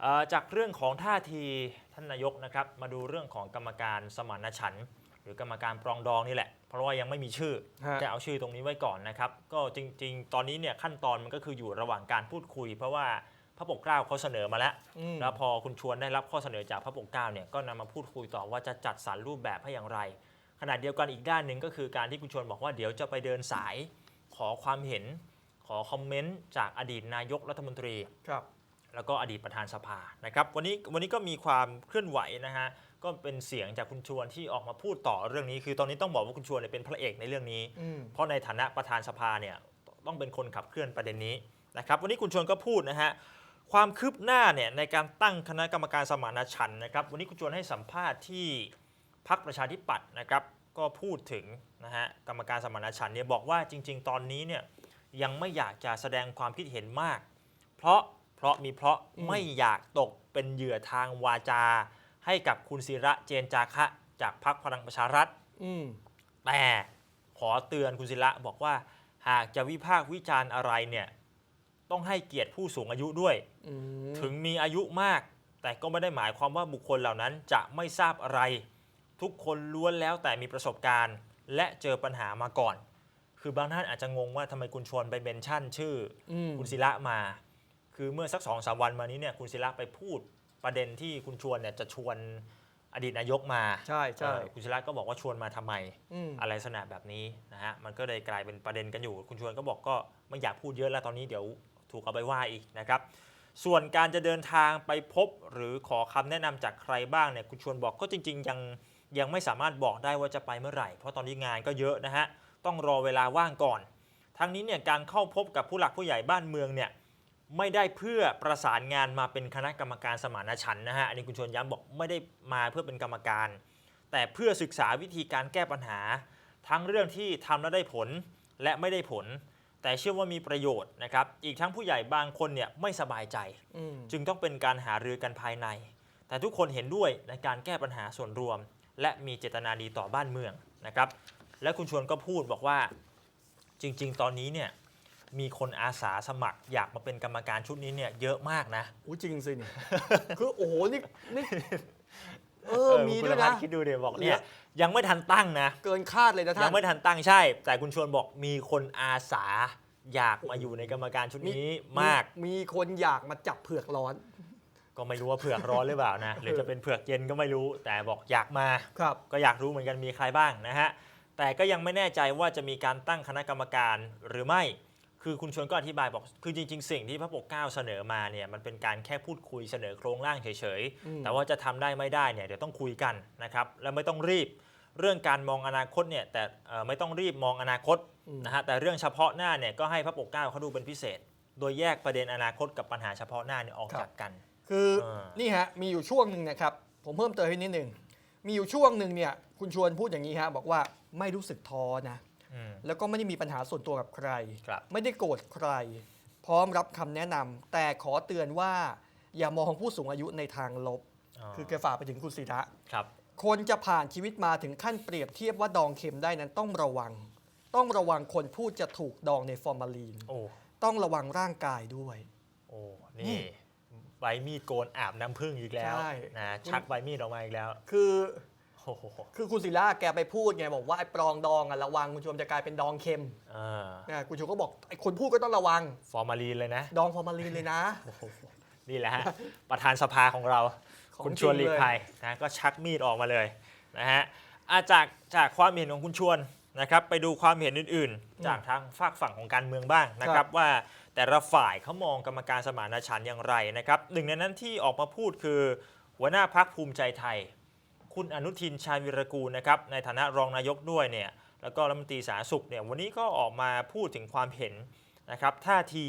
เอ่อจากเรื่องของท่าทีท่านนายกนะครับ มาดูเรื่องของกรรมการสมานฉันท์หรือกรรมการปรองดองนี่แหละ เพราะว่ายังไม่มีชื่อฮะ จะเอาชื่อตรงนี้ไว้ก่อนนะครับ ก็จริง ๆ ตอนนี้เนี่ยขั้นตอนมันก็คืออยู่ระหว่างการพูดคุย เพราะว่าพระปกเกล้าเขาเสนอมาแล้ว อืม แล้วพอคุณชวนได้รับข้อเสนอจากพระปกเกล้าเนี่ยก็นำมาพูดคุยต่อว่าจะจัดสรรรูปแบบให้อย่างไรขณะเดียวกันอีกด้านหนึ่งก็คือการที่คุณชวนบอกว่าเดี๋ยวจะไปเดินสาย ขอความเห็น ขอคอมเมนต์จากอดีตนายกรัฐมนตรี ครับ แล้วก็อดีตประธานสภานะครับวันนี้วันนี้ก็มีความเคลื่อนไหวนะฮะก็เป็นเสียงจากคุณชวนที่ออกมาพูดต่อเรื่องนี้ คือตอนนี้ต้องบอกว่าคุณชวนเนี่ยเป็นพระเอกในเรื่องนี้อืมเพราะในฐานะประธานสภาเนี่ยต้องเป็นคนขับเคลื่อนประเด็นนี้นะครับวันนี้คุณชวนก็พูดนะฮะความคืบหน้าเนี่ยในการตั้งคณะกรรมการสมานฉันท์นะครับวันนี้คุณชวนให้สัมภาษณ์ที่พักประชาธิปัตย์นะครับก็พูดถึงนะฮะกรรมการสมานฉันท์เนี่ยบอกว่าจริง ๆ ตอนนี้เนี่ยยังไม่อยากจะแสดงความคิดเห็นมาก เพราะ เพราะมีเพราะอืมไม่อยากตกเป็นเหยื่อทางวาจา ให้กับคุณศิระเจนจาคะ จากพรรคพลังประชารัฐอืมแต่ขอเตือนคุณศิระบอกว่า หากจะวิพากษ์วิจารณ์อะไรเนี่ย ต้องให้เกียรติผู้สูงอายุด้วยอืมถึงมีอายุมาก แต่ก็ไม่ได้หมายความว่าบุคคลเหล่านั้นจะไม่ทราบอะไร ทุกคนล้วนแล้วแต่มีประสบการณ์ และเจอปัญหามาก่อน คือบางท่านอาจจะงงว่าทำไมคุณชวนไปเมนชั่น ชื่ออืมคุณศิระมา คือเมื่อสักสองสามวันมานี้เนี่ยคุณศิระไปพูดประเด็นที่คุณชวนเนี่ยจะชวนอดีตนายกมาใช่ใช่เออคุณศิระก็บอกว่าชวนมาทำไมอืมอะไรลักษณะแบบนี้นะฮะมันก็เลยกลายเป็นประเด็นกันอยู่ คุณชวนก็บอกก็ไม่อยากพูดเยอะแล้วตอนนี้เดี๋ยวถูกเอาไปว่าอีกนะครับส่วนการจะเดินทางไปพบหรือขอคำแนะนำจากใครบ้างเนี่ยคุณชวนบอกก็จริง ๆ ยังยังไม่สามารถบอกได้ว่าจะไปเมื่อไหร่ เพราะตอนนี้งานก็เยอะนะฮะต้องรอเวลาว่างก่อน ทั้งนี้เนี่ยการเข้าพบกับผู้หลักผู้ใหญ่บ้านเมืองเนี่ย ไม่ได้เพื่อประสานงานมาเป็นคณะกรรมการสมานฉันท์นะฮะอันนี้คุณชวนย้ำบอกไม่ได้มาเพื่อเป็นกรรมการ แต่เพื่อศึกษาวิธีการแก้ปัญหา ทั้งเรื่องที่ทำแล้วได้ผลและไม่ได้ผล แต่เชื่อว่ามีประโยชน์นะครับอีกทั้งผู้ใหญ่บางคนเนี่ยไม่สบายใจ อืมจึงต้องเป็นการหารือกันภายใน แต่ทุกคนเห็นด้วยในการแก้ปัญหาส่วนรวม และมีเจตนาดีต่อบ้านเมืองนะครับ และคุณชวนก็พูดบอกว่าจริง ๆ ตอนนี้เนี่ย มีคนอาสาสมัครอยากมาเป็นกรรมการชุดนี้เนี่ยเยอะมากนะ อู้จริงสิเนี่ย คือโอ้โหนี่นี่เอเอออมีคุณด้วยพันะ ฒคิดดูเดี๋ยวบอกเนี่เนี่ย ย ยังไม่ทันตั้งนะ เกินคาดเลยนะท่ายัน งไม่ทันตั้งใช่ แต่คุณชวนบอกมีคนอาสาอยากมาอยู่ในกรรมการชุดนี้มาก มีคนอยากมาจับเผือกร้อน ก็ไม่รู้ว่าเผือกร้อนหรือเปล่านะ หรือจะเป็นเผือกเย็นก็ไม่รู้ แต่บอกอยากมา ครับ ก็อยากรู้เหมือนกันมีใครบ้างนะฮะ แต่ก็ยังไม่แน่ใจว่าจะมีการตั้งคณะกรรมการหรือไม่ คือคุณชวนก็อธิบายบอก คือจริง ๆ สิ่งที่พระปกเกล้าเสนอมาเนี่ยมันเป็นการแค่พูดคุยเสนอโครงร่างเฉยอืมๆแต่ว่าจะทำได้ไม่ได้เนี่ยเดี๋ยวต้องคุยกันนะครับ แล้วไม่ต้องรีบเรื่องการมองอนาคตเนี่ยแต่เอ่อไม่ต้องรีบมองอนาคตอืมนะฮะแต่เรื่องเฉพาะหน้าเนี่ยก็ให้พระปกเกล้าเขาดูเป็นพิเศษ โดยแยกประเด็นอนาคตกับปัญหาเฉพาะหน้าเนี่ยออกจากกัน คือเออนี่ฮะมีอยู่ช่วงหนึ่งนะครับผมเพิ่มเติมให้นิดหนึ่งมีอยู่ช่วงหนึ่งเนี่ยคุณชวนพูดอย่างนี้ฮะบอกว่าไม่รู้สึกท้อนะอืม แล้วก็ไม่ได้มีปัญหาส่วนตัวกับใครครับไม่ได้โกรธใคร พร้อมรับคำแนะนำแต่ขอเตือนว่าอย่ามองผู้สูงอายุในทางลบ คือแกฝากไปถึงคุณศิระครับ คนจะผ่านชีวิตมาถึงขั้นเปรียบเทียบว่าดองเค็มได้นั้นต้องระวัง ต้องระวังคนพูดจะถูกดองในฟอร์มาลีนโอ้ต้องระวังร่างกายด้วย โอ้นี่นี่ใบมีดโกนอาบน้ำผึ้งอีกแล้วใช่นะชักใบมีดออกมาอีกแล้ว คือ โอ้โหคือคุณศิระแกไปพูดไงบอกว่าไอ้ปรองดองอะระวังคุณชมจะกลายเป็นดองเค็มเออนะคุณชมก็บอกไอ้คนพูดก็ต้องระวัง ฟอร์มาลีนเลยนะ ดองฟอร์มาลีนเลยนะโอ้โหนี่แหละฮะประธานสภาของเรา ของคุณชวนจริหลีงกเลย ภัยนะก็ชักมีดออกมาเลยนะฮะอะจากจากความเห็นของคุณชวนนะครับไปดูความเห็นอื่นๆ จากทางฝากฝั่งของการเมืองบ้างนะครับว่าแต่ละฝ่ายเขามองกรรมการสมานฉันท์อย่างไรนะครับหนึ่งในนั้นที่ออกมาพูดคือหัวหน้าพักภูมิใจไทย คุณอนุทินชาญวิรกูลนะครับในฐานะรองนายกด้วยเนี่ยแล้วก็รัฐมนตรีสาธารณสุขเนี่ยวันนี้ก็ออกมาพูดถึงความเห็นนะครับท่าที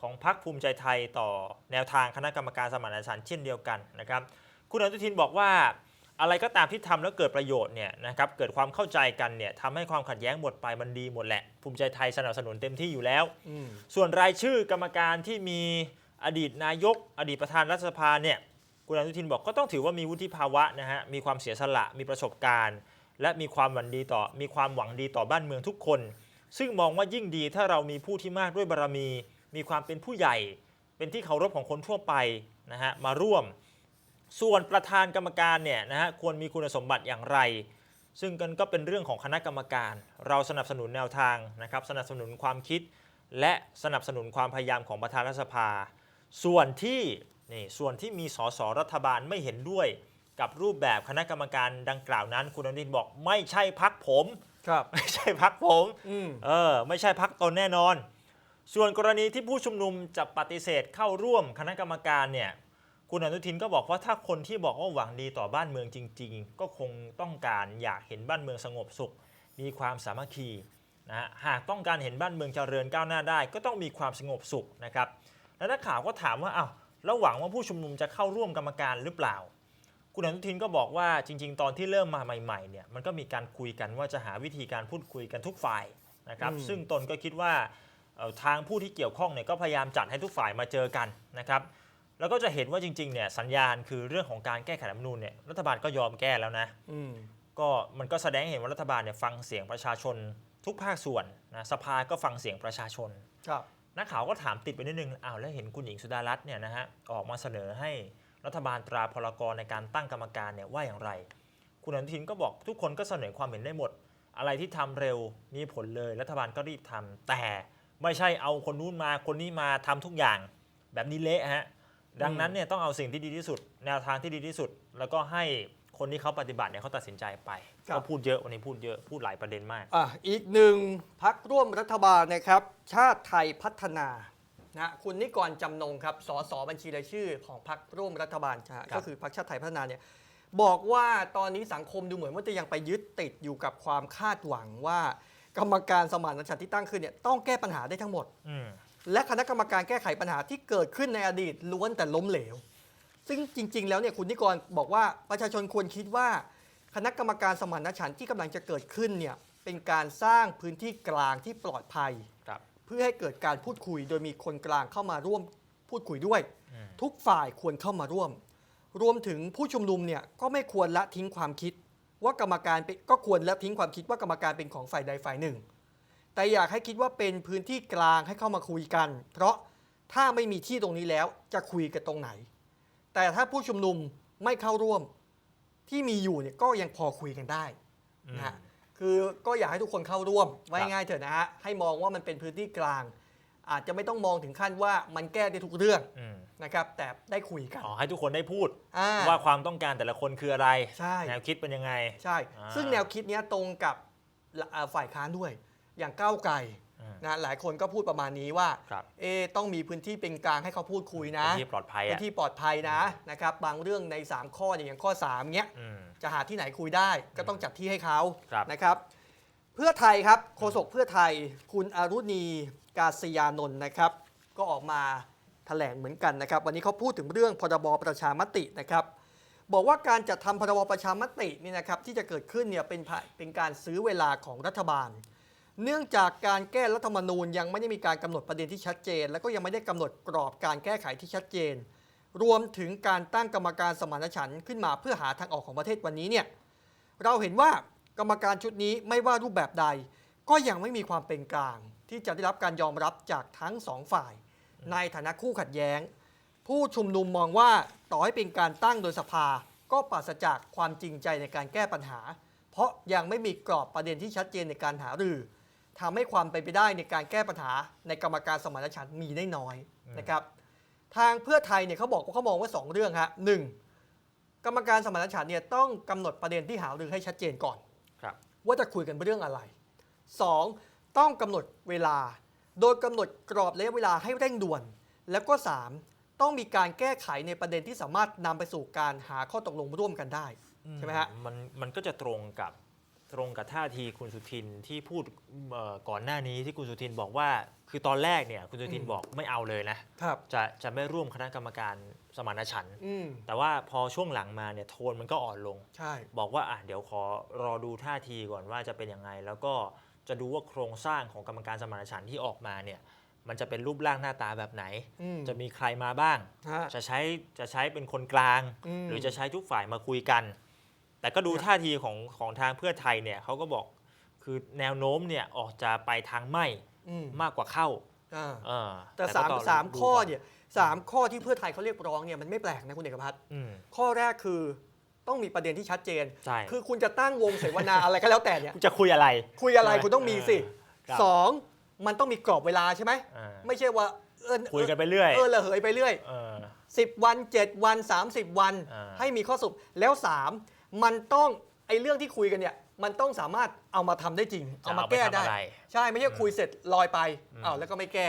ของพักภูมิใจไทยต่อแนวทางคณะกรรมการสมานฉันท์เช่นเดียวกันนะครับคุณอนุทินบอกว่าอะไรก็ตามที่ทำแล้วเกิดประโยชน์เนี่ยนะครับเกิดความเข้าใจกันเนี่ยทำให้ความขัดแย้งหมดไปมันดีหมดแหละ ภูมิใจไทยสนับสนุนเต็มที่อยู่แล้วอืมส่วนรายชื่อกรรมการที่มีอดีตนายก อดีตประธานรัฐสภาเนี่ย คุณอนุทินบอกก็ต้องถือว่ามีวุฒิภาวะนะฮะมีความเสียสละมีประสบการณ์ และมีความหวังดีต่อมีความหวังดีต่อบ้านเมืองทุกคน ซึ่งมองว่ายิ่งดีถ้าเรามีผู้ที่มากด้วยบารมี มีความเป็นผู้ใหญ่ เป็นที่เคารพของคนทั่วไปนะฮะมาร่วม ส่วนประธานกรรมการเนี่ยนะฮะควรมีคุณสมบัติอย่างไร ซึ่งกันก็เป็นเรื่องของคณะกรรมการ เราสนับสนุนแนวทางนะครับสนับสนุนความคิด และสนับสนุนความพยายามของประธานรัฐสภา ส่วนที่ นี่ส่วนที่มีสสรัฐบาลไม่เห็นด้วยกับรูปแบบคณะกรรมการดังกล่าวนั้น คุณอนุทินบอกไม่ใช่พักผม ครับ ไม่ใช่พักผมอืมเออไม่ใช่พักตนแน่นอน ส่วนกรณีที่ผู้ชุมนุมจะปฏิเสธเข้าร่วมคณะกรรมการเนี่ยคุณอนุทินก็บอกว่าถ้าคนที่บอกว่าหวังดีต่อบ้านเมืองจริง ๆ ก็คงต้องการอยากเห็นบ้านเมืองสงบสุข มีความสามัคคีนะฮะหากต้องการเห็นบ้านเมืองเจริญก้าวหน้าได้ ก็ต้องมีความสงบสุขนะครับ แล้วนักข่าวก็ถามว่าอ้าว แล้วหวังว่าผู้ชุมนุมจะเข้าร่วมกรรมการหรือเปล่า คุณอนุทินก็บอกว่าจริง ๆ ตอนที่เริ่มมาใหม่ๆเนี่ยมันก็มีการคุยกันว่าจะหาวิธีการพูดคุยกันทุกฝ่ายนะครับอืมซึ่งตนก็คิดว่าเอ่อทางผู้ที่เกี่ยวข้องเนี่ยก็พยายามจัดให้ทุกฝ่ายมาเจอกันนะครับแล้วก็จะเห็นว่าจริงๆเนี่ยสัญญาณคือเรื่องของการแก้ไขรัฐธรรมนูญเนี่ยรัฐบาลก็ยอมแก้แล้วนะอืมก็มันก็แสดงให้เห็นว่ารัฐบาลเนี่ยฟังเสียงประชาชนทุกภาคส่วนนะสภาก็ฟังเสียงประชาชนครับ นักข่าวก็ถามติดไปนิดนึงอ้าวแล้วเห็นคุณหญิงสุดารัตน์เนี่ยนะฮะออกมาเสนอให้รัฐบาลตราพลกรในการตั้งกรรมการเนี่ยว่าอย่างไร คุณอนุทินก็บอกทุกคนก็เสนอความเห็นได้หมด อะไรที่ทำเร็วมีผลเลยรัฐบาลก็รีบทำแต่ไม่ใช่เอาคนนู้นมาคนนี้มาทำทุกอย่างแบบนี้เละฮะดังนั้นเนี่ยต้องเอาสิ่งที่ดีที่สุด แนวทางที่ดีที่สุด แล้วก็ให้ คนที่เขาปฏิบัติเนี่ยเขาตัดสินใจไปครับ ก็พูดเยอะวันนี้พูดเยอะพูดหลายประเด็นมาก อะอีกหนึ่งพักร่วมรัฐบาลนะครับ ชาติไทยพัฒนานะคุณนิกรจำนงครับสสบัญชีรายชื่อของพักร่วมรัฐบาลนะฮะครับก็คือพักชาติไทยพัฒนาเนี่ยบอกว่าตอนนี้สังคมดูเหมือนว่าจะยังไปยึดติดอยู่กับความคาดหวังว่า กรรมการสมานฉันท์ที่ตั้งขึ้นเนี่ยต้องแก้ปัญหาได้ทั้งหมด อืมและคณะกรรมการแก้ไขปัญหาที่เกิดขึ้นในอดีตล้วนแต่ล้มเหลว ซึ่งจริง ๆ แล้วเนี่ยคุณนิกรบอกว่าประชาชนควรคิดว่าคณะกรรมการสมานฉันท์ที่กำลังจะเกิดขึ้นเนี่ยเป็นการสร้างพื้นที่กลางที่ปลอดภัย ครับ เพื่อให้เกิดการพูดคุยโดยมีคนกลางเข้ามาร่วมพูดคุยด้วย อืม ทุกฝ่ายควรเข้ามาร่วม รวมถึงผู้ชุมนุมเนี่ยก็ไม่ควรละทิ้งความคิด ว่ากรรมการเป็นก็ควรละทิ้งความคิดว่ากรรมการเป็นของฝ่ายใดฝ่ายหนึ่ง แต่อยากให้คิดว่าเป็นพื้นที่กลางให้เข้ามาคุยกัน เพราะถ้าไม่มีที่ตรงนี้แล้วจะคุยกันตรงไหน แต่ถ้าผู้ชุมนุมไม่เข้าร่วมที่มีอยู่เนี่ยก็ยังพอคุยกันได้นะฮะคือก็อยากให้ทุกคนเข้าร่วมไว้ง่ายๆเถอะนะฮะให้มองว่ามันเป็นพื้นที่กลาง อาจจะไม่ต้องมองถึงขั้นว่ามันแก้ได้ทุกเรื่องอืมนะครับ แต่ได้คุยกันอ๋อให้ทุกคนได้พูด อ่า ว่าความต้องการแต่ละคนคืออะไร ใช่ แนวคิดเป็นยังไง ใช่ อ่าซึ่งแนวคิดเนี้ยตรงกับอ่าฝ่ายค้านด้วย อย่างก้าวไกลอืม นะหลายคนก็พูดประมาณนี้ว่าครับ เอะต้องมีพื้นที่เป็นกลางให้เขาพูดคุยนะเป็นที่ปลอดภัยพื้อะนที่ปลอดภัยนะนะครับบางเรื่องใน 3 ข้อเนี่ยอย่างข้อ 3เนี้ย อืม จะหาที่ไหนคุยได้ก็ต้องจัดที่ให้เขาครับ นะครับ เพื่อไทยครับโฆษกเพื่อไทย คุณอรุณีกาศยานนท์นะครับ ก็ออกมาแถลงเหมือนกันนะครับ วันนี้เขาพูดถึงเรื่องพรบประชามตินะครับ บอกว่าการจัดทำพรบประชามตินี่นะครับที่จะเกิดขึ้นเนี่ยเป็นภายเป็นการซื้อเวลาของรัฐบาล เนื่องจากการแก้รัฐธรรมนูญยังไม่ได้มีการกำหนดประเด็นที่ชัดเจน และก็ยังไม่ได้กำหนดกรอบการแก้ไขที่ชัดเจน รวมถึงการตั้งกรรมการสมานฉันท์ขึ้นมาเพื่อหาทางออกของประเทศวันนี้เนี่ยเราเห็นว่ากรรมการชุดนี้ไม่ว่ารูปแบบใด ก็ยังไม่มีความเป็นกลาง ที่จะได้รับการยอมรับจากทั้งสองฝ่าย ในฐานะคู่ขัดแย้ง ผู้ชุมนุมมองว่าต่อให้เป็นการตั้งโดยสภา ก็ปราศจากความจริงใจในการแก้ปัญหา เพราะยังไม่มีกรอบประเด็นที่ชัดเจนในการหารือ ทำให้ความเป็นไปได้ในการแก้ปัญหาในกรรมการสมานฉันท์มีได้น้อยนะครับ ทางเพื่อไทยเนี่ยเขาบอกว่าเขามองว่าสองเรื่องฮะหนึ่งกรรมการสมานฉันท์เนี่ยต้องกำหนดประเด็นที่หารือให้ชัดเจนก่อนครับว่าจะคุยกันเรื่องอะไร 2. ต้องกำหนดเวลา โดยกำหนดกรอบระยะเวลาให้เร่งด่วน แล้วก็ 3. ต้องมีการแก้ไขในประเด็นที่สามารถนำไปสู่การหาข้อตกลงร่วมกันได้ใช่ไหมฮะมันมันก็จะตรงกับ ตรงกับท่าทีคุณสุทินที่พูดเอ่อก่อนหน้านี้ที่คุณสุทินบอกว่า คือตอนแรกเนี่ยคุณสุทินอืมบอกไม่เอาเลยนะครับ จะจะไม่ร่วมคณะกรรมการสมานฉันท์อืมแต่ว่าพอช่วงหลังมาเนี่ยโทนมันก็อ่อนลง ใช่ บอกว่าอะเดี๋ยวขอรอดูท่าทีก่อนว่าจะเป็นยังไง แล้วก็จะดูว่าโครงสร้างของกรรมการสมานฉันท์ที่ออกมาเนี่ยมันจะเป็นรูปร่างหน้าตาแบบไหน อืมจะมีใครมาบ้าง ฮะจะใช้จะใช้เป็นคนกลาง อืม หรือจะใช้ทุกฝ่ายมาคุยกัน แต่ก็ดูครับท่าทีของของทางเพื่อไทยเนี่ยเขาก็บอกคือแนวโน้มเนี่ยออกจะไปทางไม่อืมมากกว่าเข้าอ่าเออแต่ก็สามองสามดูข้อก่นเนี่ยสามข้อที่เพื่อไทยเขาเรียกร้องเนี่ยมันไม่แปลกนะคุณเอกพัฒน์อืมข้อแรกคือต้องมีประเด็นที่ชัดเจน ใช่คือคุณจะตั้งวงเสวนา อะไรก็แล้วแต่เนี่ย จะคุยอะไร คุยอะไรใช่ไหมคุณต้องมีสิครับ สองมันต้องมีกรอบเวลาใช่ไหม อ่าไม่ใช่ว่าเออคุยกันไปเรื่อยเออละเหยไปเรื่อย เออ 10 วัน 7 วัน 30 วัน อ่าให้มีข้อสรุปแล้ว 3 มันต้องไอ้เรื่องที่คุยกันเนี่ยมันต้องสามารถเอามาทำได้จริง เอามาแก้ได้ จะเอาไปทำอะไร ใช่ไม่ใช่คุยเสร็จลอยไปอืมอ้าวแล้วก็ไม่แก้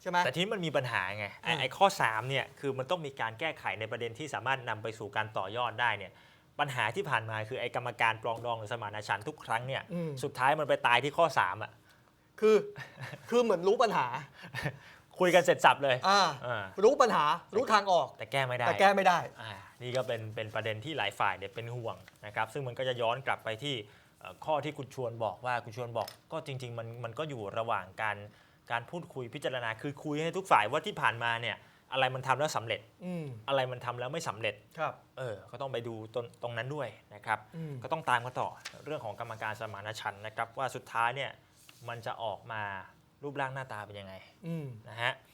ใช่ไหม แต่ทีนี้มันมีปัญหาไงไอ้อืม ไอ้ข้อ3เนี่ยคือมันต้องมีการแก้ไขในประเด็นที่สามารถนำไปสู่การต่อยอดได้เนี่ยปัญหาที่ผ่านมาคือไอ้กรรมการปรองดองหรือสมานฉันท์ทุกครั้งเนี่ยอืมสุดท้ายมันไปตายที่ข้อ3อะคือคือเหมือนรู้ปัญหาคุยกันเสร็จสับเลยอ่าอ่ารู้ปัญหารู้ทางออกแต่แก้ไม่ได้แต่แก้ไม่ได้ อ่า นี่ก็เป็นเป็นประเด็นที่หลายฝ่ายเนี่ยเป็นห่วงนะครับซึ่งมันก็จะย้อนกลับไปที่เอ่อข้อที่คุณชวนบอกว่าคุณชวนบอกก็จริง ๆ มันมันก็อยู่ระหว่างการการพูดคุยพิจารณาคือคุยให้ทุกฝ่ายว่าที่ผ่านมาเนี่ยอะไรมันทำแล้วสำเร็จอืมอะไรมันทำแล้วไม่สำเร็จครับเออก็ต้องไปดูตรงตรงนั้นด้วยนะครับอืมก็ต้องตามกันต่อเรื่องของกรรมการสมานฉันท์นะครับว่าสุดท้ายเนี่ยมันจะออกมารูปร่างหน้าตาเป็นยังไงอืมนะฮะไป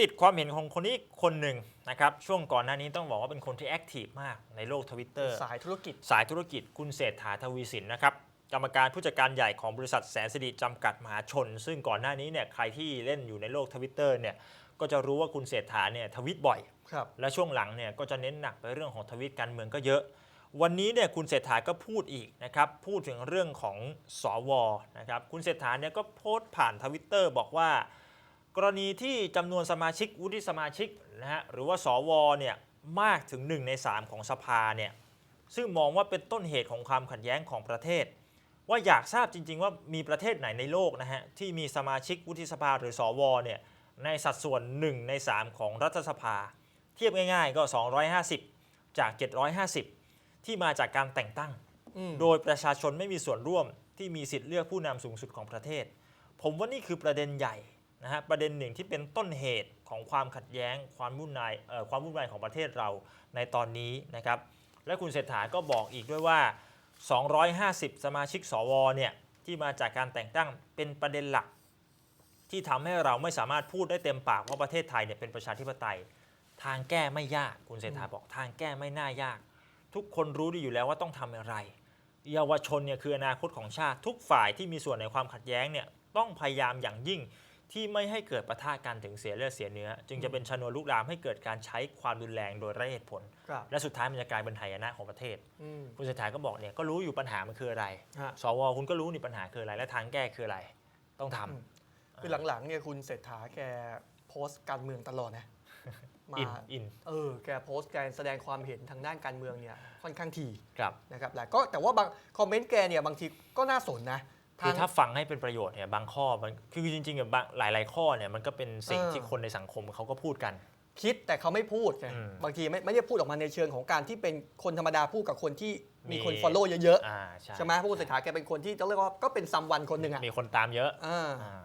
ติดความเห็นของคนนี้คนหนึ่งนะครับช่วงก่อนหน้านี้ต้องบอกว่าเป็นคนที่แอคทีฟมากในโลกทวิตเตอร์สายธุรกิจ สายธุรกิจคุณเศรษฐาทวีสินนะครับกรรมการผู้จัดการใหญ่ของบริษัทแสนสิริจำกัดมหาชน ซึ่งก่อนหน้านี้เนี่ยใครที่เล่นอยู่ในโลกทวิตเตอร์เนี่ยก็จะรู้ว่าคุณเศรษฐาเนี่ยทวิตบ่อยครับและช่วงหลังเนี่ยก็จะเน้นหนักไปเรื่องของทวิตการเมืองก็เยอะ วันนี้เนี่ยคุณเศรษฐาก็พูดอีกนะครับพูดถึงเรื่องของสวนะครับคุณเศรษฐาเนี่ยก็โพสต์ผ่านทวิตเตอร์บอกว่า กรณีที่จำนวนสมาชิกวุฒิสมาชิกนะฮะหรือว่าสวเนี่ยมากถึง 1 ใน 3 ของสภาเนี่ยซึ่งมองว่าเป็นต้นเหตุของความขัดแย้งของประเทศ ว่าอยากทราบจริง ๆ ว่ามีประเทศไหนในโลกนะฮะที่มีสมาชิกวุฒิสภาหรือสวเนี่ยในสัดส่วน 1 ใน 3 ของรัฐสภา เทียบง่ายๆก็ 250 จาก 750 ที่มาจากการแต่งตั้งอืมโดยประชาชนไม่มีส่วนร่วมที่มีสิทธิ์เลือกผู้นำสูงสุดของประเทศ ผมว่านี่คือประเด็นใหญ่ นะฮะประเด็นหนึ่งที่เป็นต้นเหตุของความขัดแย้งความวุ่นวายความวุ่นวายของประเทศเราในตอนนี้นะครับและคุณเศรษฐาก็บอกอีกด้วยว่า 250 สมาชิกสวเนี่ยที่มาจากการแต่งตั้งเป็นประเด็นหลัก ที่ทำให้เราไม่สามารถพูดได้เต็มปากว่าประเทศไทยเนี่ยเป็นประชาธิปไตย ทางแก้ไม่ยากคุณเศรษฐาบอกทางแก้ไม่น่ายาก ทุกคนรู้ดีอยู่แล้วว่าต้องทำอะไร เยาวชนเนี่ยคืออนาคตของชาติทุกฝ่ายที่มีส่วนในความขัดแย้งเนี่ยต้องพยายามอย่างยิ่ง ที่ไม่ให้เกิดปะทะกันถึงเสียเลือดเสียเนื้อ จึงจะเป็นชนวนลุกลามให้เกิดการใช้ความรุนแรงโดยไร้เหตุผล ครับและสุดท้ายมันจะกลายเป็นหายนะของประเทศ อืม คุณเศรษฐาก็บอกเนี่ยก็รู้อยู่ปัญหามันคืออะไร ฮะ สวคุณก็รู้นี่ปัญหาคืออะไร และทางแก้คืออะไร ต้องทำอืมคือหลังๆเนี่ยคุณเศรษฐาแกโพสต์การเมืองตลอดนะ มาอินอิน เออแกโพสต์การแสดงความเห็นทางด้านการเมืองเนี่ยค่อนข้างทีครับ นะครับแต่ก็แต่ว่าบางคอมเมนต์แกเนี่ยบางทีก็น่าสนนะ คือทางถ้าฟังให้เป็นประโยชน์เนี่ยบางข้อมันคือจริงๆอะบางหลาย ๆ ข้อเนี่ยมันก็เป็นสิ่งเออที่คนในสังคมเขาก็พูดกัน คิดแต่เขาไม่พูดไงอืมบางทีไม่ไม่ได้พูดออกมาในเชิงของการที่เป็นคนธรรมดาพูดกับคนที่มีมีคน follow เยอะอ่าใช่ๆใช่ไหมเพราะคุณเศรษฐาแกเป็นคนที่จะเรียกว่าก็เป็นซัมวันคนหนึ่งอะมีคนตามเยอะอ่าอ่า